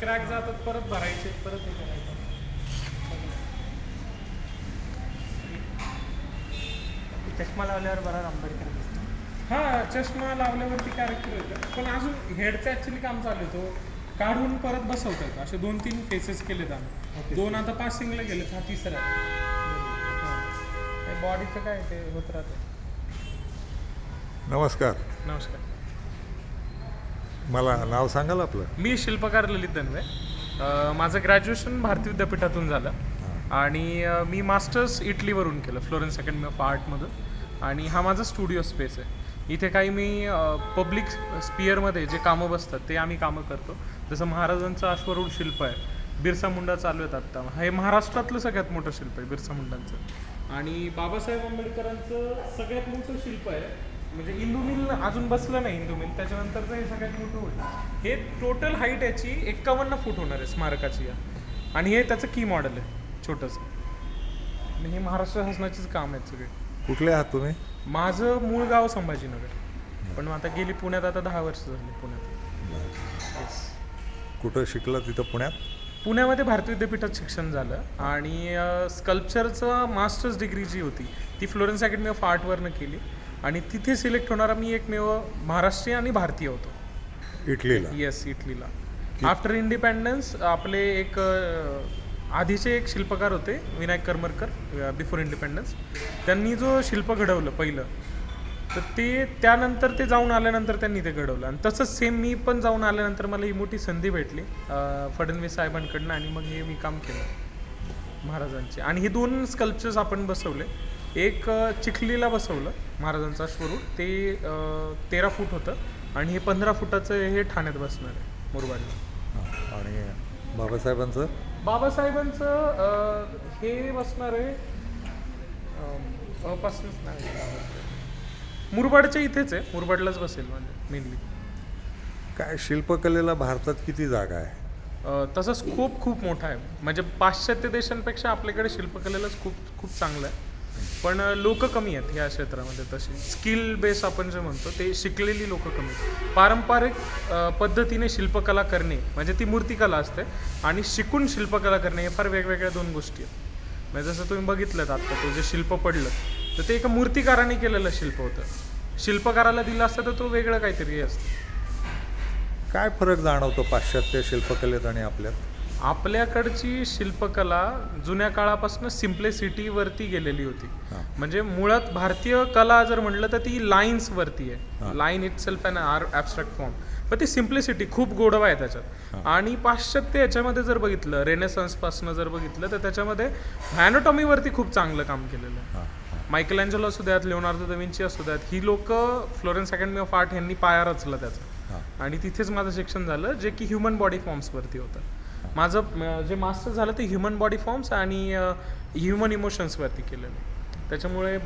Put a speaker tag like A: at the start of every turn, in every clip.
A: Crack जातात परत भरायचे परत हे करायचं.
B: चष्मा लावल्यावर बराच आंबेडकर दिसतो.
A: हा चष्मा लावल्यावरती कॅरेक्टर येतं पण अजून हेडचं ऍक्च्युली काम चालू आहे तो. काढून परत बसवता येतो असे दोन तीन फेसेस केलेत आम्ही. दोन आता पासिंगला गेलेत. हा तिसरा.
B: बॉडीचं काय ते होत राहतं.
C: नमस्कार.
A: नमस्कार.
C: मला नाव सांगाल आपलं?
A: मी शिल्पकार ललित दनवे. अं, माझं ग्रॅज्युएशन भारतीय विद्यापीठातून झालं. आणि अं, मी मास्टर्स इटलीवरून केलं फ्लोरेन्स अकॅडमी ऑफ आर्टमधून आणि हा माझा स्टुडिओ स्पेस आहे. इथे काही मी पब्लिक स्पिअरमध्ये जे कामं बसतात ते आम्ही कामं करतो. जसं महाराजांचं अश्वरूढ शिल्प आहे बिरसा मुंडा चालू आहेत आत्ता हे महाराष्ट्रातलं सगळ्यात मोठं शिल्प आहे बिरसा मुंडांचं. आणि बाबासाहेब आंबेडकरांचं सगळ्यात मोठं शिल्प आहे म्हणजे इंदू मिल अजून बसलं नाही इंदू मिल त्याच्यानंतरचं हे सगळ्यात मोठं होईल. हे टोटल हाईट याची एक्कावन्न फूट होणार आहे स्मारकाची या. आणि हे त्याचं की मॉडेल आहे छोटंसं. आणि हे महाराष्ट्र शासनाचीच काम आहेत सगळे.
C: कुठले आहात तुम्ही?
A: माझं मूळ गाव संभाजीनगर. पण आता गेली पुण्यात आता दहा वर्ष झाली पुण्यात.
C: कुठं शिकलं तिथं पुण्यात?
A: पुण्यामध्ये भारतीय विद्यापीठात शिक्षण झालं. आणि स्कल्पचरचं मास्टर्स डिग्री जी होती ती फ्लोरेन्स अकॅडमी ऑफ आर्टवरनं केली. आणि तिथे सिलेक्ट होणारा मी एकमेव महाराष्ट्रीयन आणि भारतीय होतो.
C: इटलीला?
A: येस इटलीला. आफ्टर इंडिपेंडन्स आपले एक आधीचे एक शिल्पकार होते विनायक करमरकर बिफोर इंडिपेंडन्स त्यांनी जो शिल्प घडवलं पहिलं तर ते त्यानंतर ते जाऊन आल्यानंतर त्यांनी ते घडवलं. आणि तसंच सेम मी पण जाऊन आल्यानंतर मला ही मोठी संधी भेटली फडणवीस साहेबांकडनं आणि मग हे मी काम केलं महाराजांचे. आणि हे दोन स्कल्पचर्स आपण बसवले. एक चिखलीला बसवलं महाराजांचा स्वरूप. ते तेरा फूट होतं आणि हे पंधरा फुटाचं हे ठाण्यात बसणार आहे मुरबाडला.
C: आणि बाबासाहेबांचं?
A: बाबासाहेबांचं हे बसणार आहे अ, अपासूनच नाही. मुरबाडच्या इथेच आहे मुरबाडलाच बसेल म्हणजे मेनली
C: काय शिल्पकलेला भारतात किती जागा आहे?
A: तसा स्कोप खूप मोठा आहे. म्हणजे पाश्चात्य देशांपेक्षा आपल्याकडे शिल्पकलेलाच खूप खूप चांगलं आहे. पण लोक कमी आहेत या क्षेत्रामध्ये तसे. स्किल बेस आपण जे म्हणतो ते शिकलेली लोक कमी आहेत. पारंपरिक पद्धतीने शिल्पकला करणे म्हणजे ती मूर्तिकला असते आणि शिकून शिल्पकला करणे हे फार वेगवेगळ्या दोन गोष्टी आहेत. म्हणजे जसं तुम्ही बघितलं आत्ता तो जे शिल्प पडलं तर ते एका मूर्तिकाराने केलेलं शिल्प होतं. शिल्पकाराला दिलं असतं तर तो वेगळं काहीतरी असतं.
C: काय फरक जाणवतो पाश्चात्य शिल्पकलेत आणि आपल्यात?
A: आपल्याकडची शिल्पकला जुन्या काळापासून सिम्प्लिसिटीवरती गेलेली होती. म्हणजे मुळात भारतीय कला जर म्हटलं तर ती लाईन्स वरती आहे. Line itself and or abstract form पण ती सिम्प्लिसिटी खूप गोडवा आहे त्याच्यात. आणि पाश्चात्य याच्यामध्ये जर बघितलं रेनेसन्सपासून जर बघितलं तर त्याच्यामध्ये व्हॅनोटॉमीवरती खूप चांगलं काम केलेलं आहे. मायकल अँजलो असू द्यात लिओनार्डो दा विंची असू द्यात ही लोक फ्लोरेन्स अकॅडमी ऑफ आर्ट यांनी पाया रचला त्याचा. आणि तिथेच माझं शिक्षण झालं जे की ह्युमन बॉडी फॉर्म्सवरती होतं माझं जे मास्टर झालं ते ह्युमन बॉडी फॉर्म्स आणि ह्युमन इमोशन्सवरती केलेलं त्याच्यामुळे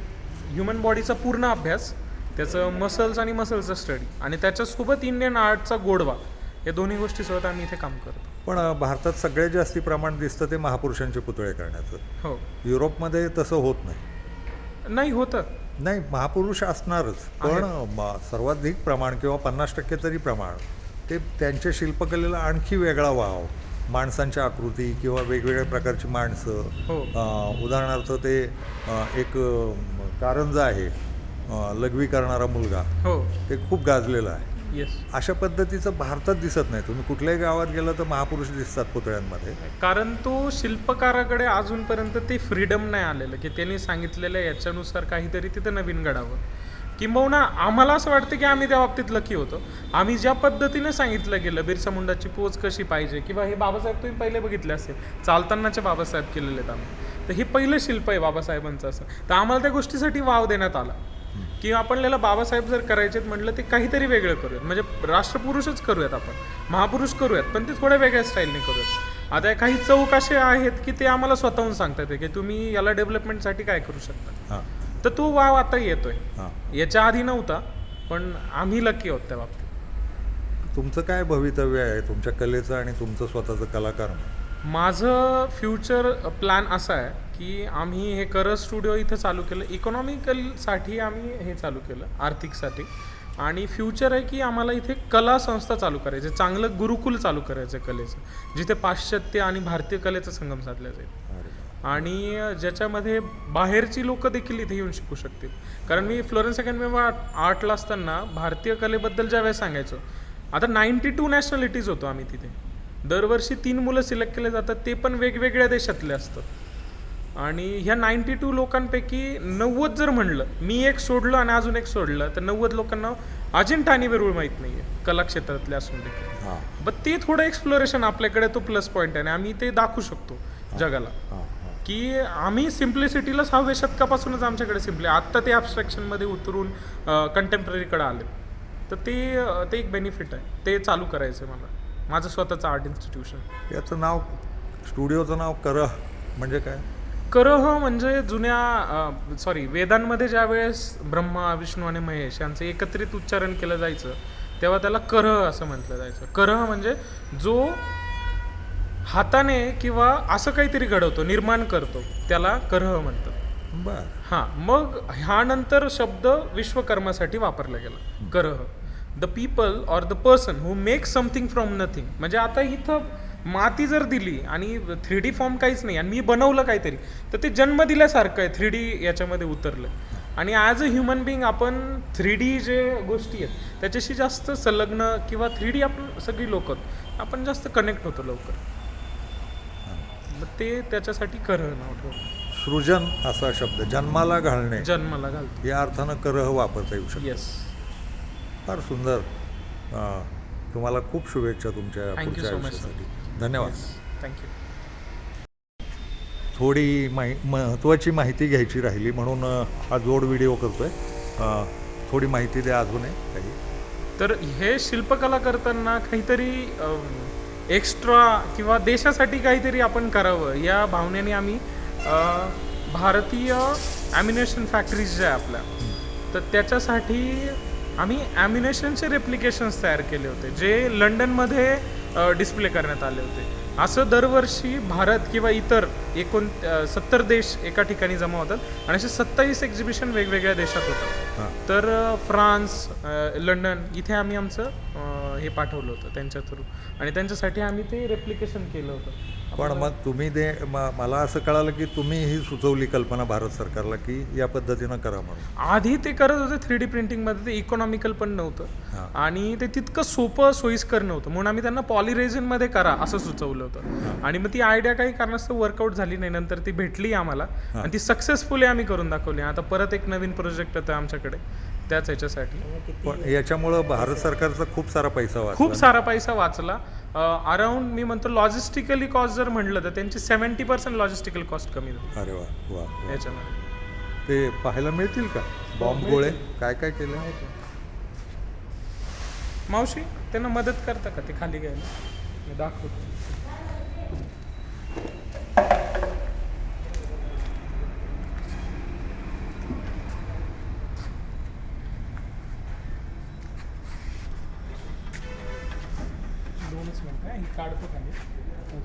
A: ह्युमन बॉडीचा पूर्ण अभ्यास त्याचं मसल्स आणि मसल्सचा स्टडी आणि त्याच्यासोबत इंडियन आर्टचा गोडवा या दोन्ही गोष्टीसोबत आम्ही इथे काम करतो.
C: पण भारतात सगळ्यात जास्ती प्रमाण दिसतं ते महापुरुषांचे पुतळे करण्याचं.
A: हो.
C: युरोपमध्ये तसं होत नाही.
A: नाही होतं.
C: नाही महापुरुष असणारच. पण सर्वाधिक प्रमाण किंवा पन्नास टक्के तरी प्रमाण ते त्यांच्या शिल्पकलेला आणखी वेगळा वाव. माणसांच्या आकृती किंवा वेगवेगळ्या प्रकारची माणसं.
A: हो.
C: उदाहरणार्थ ते एक कारंजा आहे. लघवी करणारा मुलगा.
A: हो.
C: ते खूप गाजलेलं आहे.
A: येस
C: अशा पद्धतीचं भारतात दिसत नाही. तुम्ही कुठल्याही गावात गेलं तर महापुरुष दिसतात पुतळ्यांमध्ये.
A: कारण तो शिल्पकाराकडे अजूनपर्यंत ते फ्रीडम नाही आलेलं. की त्यांनी सांगितलेलं याच्यानुसार काहीतरी तिथं नवीन घडावं. किंबहुना आम्हाला असं वाटतं की आम्ही त्या बाबतीत लकी होतो. आम्ही ज्या पद्धतीने सांगितलं गेलं बिरसा मुंडाची पोच कशी पाहिजे किंवा हे बाबासाहेब तुम्ही पहिले बघितले असेल चालतानाचे बाबासाहेब केलेले आहेत आम्ही. तर हे पहिलं शिल्प आहे बाबासाहेबांचं असं. तर आम्हाला त्या गोष्टीसाठी वाव देण्यात आला. की आपल्याला बाबासाहेब जर करायचेत म्हटलं ते काहीतरी वेगळं करूयात. म्हणजे राष्ट्रपुरुषच करूयात आपण. महापुरुष करूयात पण ते थोड्या वेगळ्या स्टाईलने करूयात. आता काही चौक असे आहेत की ते आम्हाला स्वतःहून सांगतात की तुम्ही याला डेव्हलपमेंटसाठी काय करू शकता?
C: हां.
A: तर तो वाव आता येतोय याच्या आधी नव्हता पण आम्ही लकी आहोत त्या बाबतीत
C: तुमचं काय भवितव्य आहे तुमच्या कलेचं आणि तुमचं स्वतःचं कलाकार?
A: माझं फ्युचर प्लॅन असा आहे की आम्ही हे करस स्टुडिओ इथं चालू केलं इकॉनॉमिकलसाठी आम्ही हे चालू केलं आर्थिकसाठी आणि फ्युचर आहे की आम्हाला इथे कला संस्था चालू करायची आहे. चांगलं गुरुकुल चालू करायचं आहे कलेचं जिथे पाश्चात्य आणि भारतीय कलेचा संगम साधला जाईल. आणि ज्याच्यामध्ये बाहेरची लोक देखील इथे येऊन शिकू शकतील. कारण मी फ्लोरेन्स अकॅडमी आर्टला असताना भारतीय कलेबद्दल ज्या वेळेस सांगायचो आता नाईन्टी टू नॅशनॅलिटीज होतो आम्ही तिथे. दरवर्षी तीन मुलं सिलेक्ट केले जातात ते पण वेगवेगळ्या देशातले असतात. आणि ह्या नाईन्टी टू लोकांपैकी नव्वद जर म्हणलं मी एक सोडलं आणि अजून एक सोडलं तर नव्वद लोकांना अजिंठा आणि वेरूळ माहीत नाही आहे कला क्षेत्रातले असून देखील. बट ते थोडं एक्सप्लोरेशन आपल्याकडे तो प्लस पॉईंट आहे आणि आम्ही ते दाखवू शकतो जगाला. की आम्ही सिम्प्लिसिटीला सहाव्या शतकापासूनच आमच्याकडे सिम्पली आत्ता ते ॲबस्ट्रॅक्शनमध्ये उतरून कंटेम्पररीकडे आले. तर ते ते एक बेनिफिट आहे. ते चालू करायचं आहे मला. माझं स्वतःचं आर्ट इन्स्टिट्यूशन
C: याचं नाव स्टुडिओचं नाव करह म्हणजे काय?
A: करह म्हणजे जुन्या सॉरी वेदांमध्ये ज्या वेळेस ब्रह्मा विष्णू आणि महेश यांचं एकत्रित उच्चारण केलं जायचं तेव्हा त्याला करह असं म्हटलं जायचं. करह म्हणजे जो हाताने किंवा असं काहीतरी घडवतो निर्माण करतो त्याला करह म्हणतात.
C: बर.
A: हां मग ह्यानंतर शब्द विश्वकर्मासाठी वापरला गेला करह. The people or the person who make something from nothing म्हणजे आता इथं माती जर दिली आणि थ्री डी फॉर्म काहीच नाही आणि मी बनवलं काहीतरी तर ते जन्म दिल्यासारखं आहे थ्री डी याच्यामध्ये उतरलं. आणि ॲज अ ह्युमन बिंग आपण थ्री डी जे गोष्टी आहेत त्याच्याशी जास्त संलग्न किंवा थ्री डी आपण सगळी लोक आपण जास्त कनेक्ट होतो लवकर. मग ते त्याच्यासाठी करह नाव ठेवलं
C: सृजन असा शब्द जन्माला घालणे.
A: जन्माला घालतो.
C: या अर्थानं करह वापरता येऊ शकतो.
A: येस
C: फार सुंदर. अं, तुम्हाला खूप शुभेच्छा तुमच्या
A: Thank you
C: पुढच्या
A: so much,
C: आयुष्यासाठी. धन्यवाद.
A: थँक्यू
C: थोडी माहि महत्त्वाची माहिती घ्यायची राहिली म्हणून अं, हा जोड व्हिडिओ करतोय. अं, थोडी माहिती द्या अजून आहे काही.
A: तर हे शिल्पकला करताना काहीतरी एक्स्ट्रा किंवा देशासाठी काहीतरी आपण करावं या भावनेने आम्ही भारतीय ॲम्युनेशन फॅक्टरीज ज्या आहे आपल्या तर त्याच्यासाठी आम्ही ॲम्युनेशनचे रेप्लिकेशन्स तयार केले होते जे लंडनमध्ये डिस्प्ले करण्यात आले होते. असं दरवर्षी भारत किंवा इतर एकोण सत्तर देश एका ठिकाणी जमा होतात आणि असे सत्तावीस एक्झिबिशन वेगवेगळ्या देशात होतात. तर फ्रान्स लंडन इथे आम्ही आमचं हे पाठवलं होतं त्यांच्या थ्रू. आणि त्यांच्यासाठी आम्ही ते रेप्लिकेशन केलं होतं.
C: पण मग तुम्ही ते मला असं कळालं की तुम्ही ही सुचवली कल्पना भारत सरकारला की या पद्धतीनं करा म्हणून.
A: आधी ते करत होते थ्री डी प्रिंटिंगमध्ये ते इकॉनॉमिकल पण नव्हतं. आणि ते तितकं सोपं सोयीस्कर नव्हतं. म्हणून आम्ही त्यांना पॉलिरेझनमध्ये करा असं सुचवलं होतं. आणि मग ती आयडिया काही कारणास्तव वर्कआउट झाली नाही. नंतर ती भेटली आम्हाला. आणि ती सक्सेसफुली आम्ही करून दाखवली. आता परत एक नवीन प्रोजेक्ट होतं आमच्याकडे. त्याच
C: पण याच्यामुळं भारत सरकारचा खूप सारा पैसा वाचला.
A: खूप सारा पैसा वाचला. अराउंड मी म्हणतो लॉजिस्टिकली कॉस्ट जर म्हटलं तर त्यांची सेव्हन्टी पर्सेंट लॉजिस्टिकल कॉस्ट कमी झाली.
C: अरे वा वा.
A: याच्यामध्ये.
C: ते पाहायला मिळतील का? बॉम्ब गोळे? काय काय केलं?
A: मावशी त्यांना मदत करता का ते खाली घ्यायला मी दाखवतो.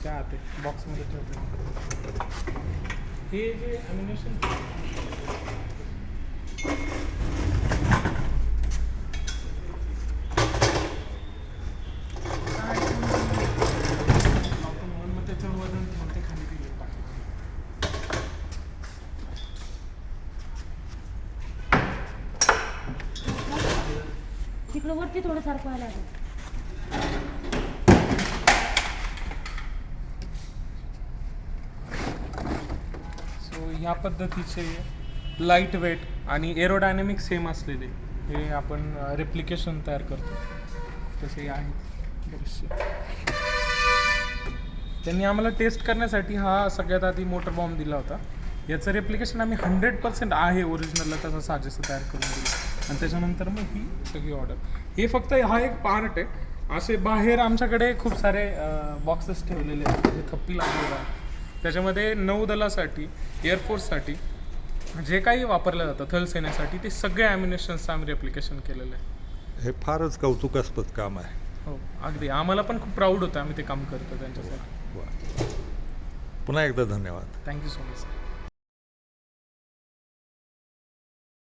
A: त्या आत बॉक्समध्ये ठेवतो. हे जे अम्युनेशन मग त्याच्यावर वजन ते खाली
D: तिकडं वरती थोडं सारखं व्हायला लागेल
A: सो ह्या पद्धतीचे लाइट वेट आणि एरोडायनॅमिक सेम असलेले हे आपण रेप्लिकेशन तयार करतो. तसे आहेत बरेचसे. त्यांनी आम्हाला टेस्ट करण्यासाठी हा सगळ्यात आधी मोटर बॉम्ब दिला होता. याचं रेप्लिकेशन आम्ही हंड्रेड पर्सेंट आहे ओरिजिनलला तसं साजेसं तयार करून दिलं. आणि त्याच्यानंतर मग ही सगळी ऑर्डर हे फक्त हा एक पार्ट आहे. असे बाहेर आमच्याकडे खूप सारे बॉक्सेस ठेवलेले आहेत. जे थप्पी लागलेलं आहे त्याच्यामध्ये नौदलासाठी एअरफोर्ससाठी जे काही वापरलं जातं थलसेनेसाठी ते सगळे ॲम्युनेशन्सचं आम्ही रेप्लिकेशन केलेलं आहे.
C: हे फारच कौतुकास्पद काम आहे.
A: हो अगदी. आम्हाला पण खूप प्राऊड होतं आम्ही ते काम करतो त्यांच्यासाठी.
C: पुन्हा एकदा धन्यवाद.
A: Thank you so much